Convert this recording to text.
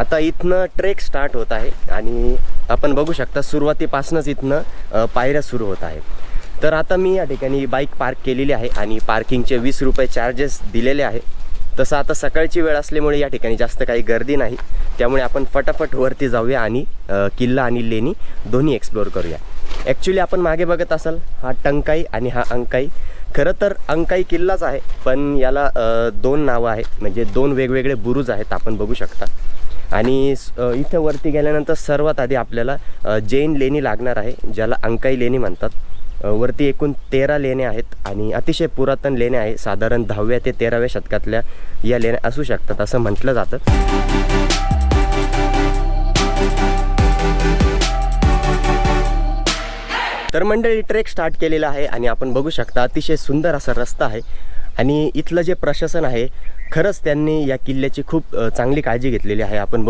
आता इथनं trek start होत आहे आणि आपण बघू शकता सुरुवातीपासूनच इथनं पायऱ्या सुरू होत आहे. तर आता मी या ठिकाणी बाईक पार्क केलेली आहे आणि पार्किंगचे वीस रुपये चार्जेस दिलेले आहे. तसं आता सकाळची वेळ असल्यामुळे या ठिकाणी जास्त काही गर्दी नाही. त्यामुळे आपण फटाफट वरती जाऊया आणि किल्ला आणि लेणी दोन्ही एक्सप्लोअर करूया. ॲक्च्युली आपण मागे बघत असाल हा टंकाई आणि हा अंकाई. खरं तर अंकाई किल्लाच आहे पण याला दोन नावं आहेत. म्हणजे दोन वेगवेगळे बुरुज आहेत आपण बघू शकता. आणि इथं वरती गेल्यानंतर सर्वात आधी आपल्याला जैन लेणी लागणार आहे ज्याला अंकाई लेणी म्हणतात. वरती एकूण तेरा लेण्या आहेत आणि अतिशय पुरातन लेण्या आहे. साधारण दहाव्या ते तेराव्या शतकातल्या या लेण्या असू शकतात असं म्हटलं जातं. तर मंडळी ट्रेक स्टार्ट केलेला आहे आणि आपण बघू शकता अतिशय सुंदर असा रस्ता आहे. आणि इथलं जे प्रशासन आहे खरंच त्यांनी या किल्ल्याची खूप चांगली काळजी घेतलेली आहे. आपण बघू